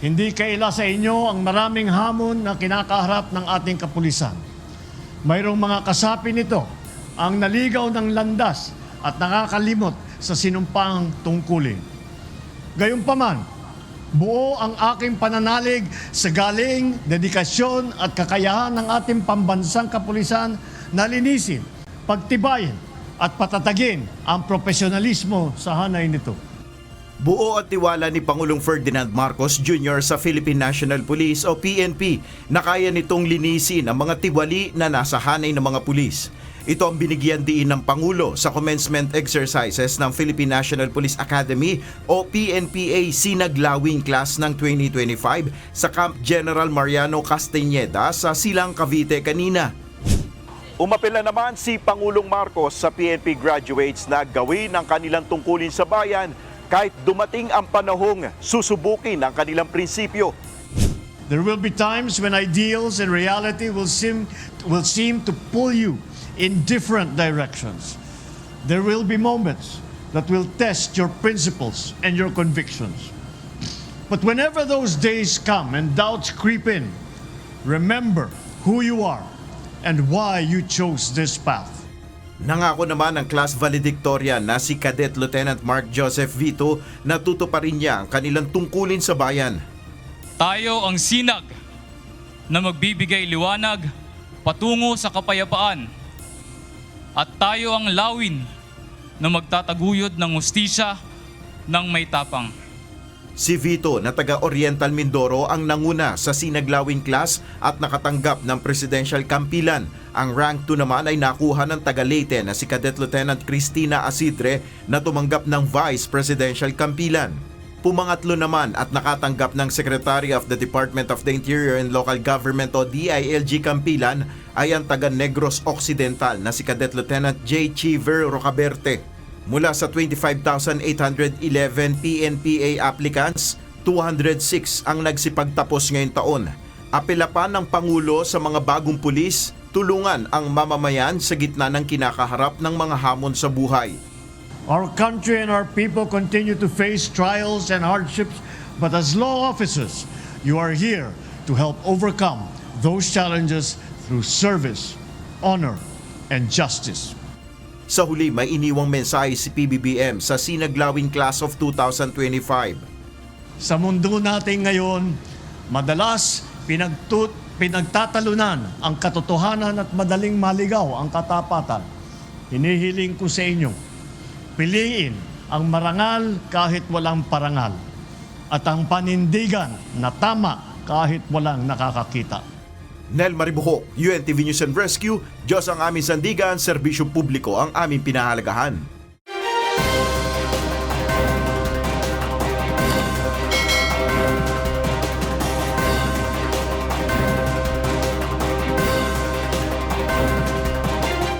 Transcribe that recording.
Hindi kaila sa inyo ang maraming hamon na kinakaharap ng ating kapulisan. Mayroong mga kasapi nito ang naligaw ng landas at nakakalimot sa sinumpang tungkulin. Gayunpaman, buo ang aking pananalig sa galing, dedikasyon at kakayahan ng ating pambansang kapulisan na linisin, pagtibayin at patatagin ang profesionalismo sa hanay nito. Buo at tiwala ni Pangulong Ferdinand Marcos Jr. sa Philippine National Police o PNP na kaya nitong linisin ang mga tiwali na nasa hanay ng mga pulis. Ito ang binigyan diin ng Pangulo sa commencement exercises ng Philippine National Police Academy o PNPA Sinaglawing Class ng 2025 sa Camp General Mariano Castañeda sa Silang Cavite kanina. Umapela naman si Pangulong Marcos sa PNP graduates na gawin ang kanilang tungkulin sa bayan kahit dumating ang panahong susubukin ang kanilang prinsipyo. There will be times when ideals and reality will seem, will seem to pull you in different directions. There will be moments that will test your principles and your convictions. But whenever those days come and doubts creep in, remember who you are and why you chose this path. Nangako naman ang class valedictorian na si Cadet Lieutenant Mark Joseph Vito na tutuparin niya ang kanilang tungkulin sa bayan. Tayo ang sinag na magbibigay liwanag patungo sa kapayapaan. At tayo ang lawin na magtataguyod ng hustisya ng may tapang. Si Vito na taga Oriental Mindoro ang nanguna sa sinaglawing class at nakatanggap ng Presidential Kampilan. Ang rank 2 naman ay nakuha ng taga Leyte na si Cadet Lieutenant Cristina Asidre na tumanggap ng Vice Presidential Kampilan. Pumangatlo naman at nakatanggap ng Secretary of the Department of the Interior and Local Government o DILG Kampilan ay ang taga Negros Occidental na si Cadet Lieutenant J. Chiver Rocaberte. Mula sa 25,811 PNPA applicants, 206 ang nagsipagtapos ngayong taon. Apela pa ng Pangulo sa mga bagong pulis, tulungan ang mamamayan sa gitna ng kinakaharap ng mga hamon sa buhay. Our country and our people continue to face trials and hardships, but as law officers, you are here to help overcome those challenges through service, honor, and justice. Sa huli, may iniwang mensahe si PBBM sa sinaglawing class of 2025. Sa mundo natin ngayon, madalas pinagtut, pinagtatalunan ang katotohanan at madaling maligaw ang katapatan. Hinihiling ko sa inyo, piliin ang marangal kahit walang parangal at ang panindigan na tama kahit walang nakakakita. Nel Maribuho, UNTV News and Rescue, Diyos ang aming sandigan, serbisyo publiko ang aming pinahalagahan.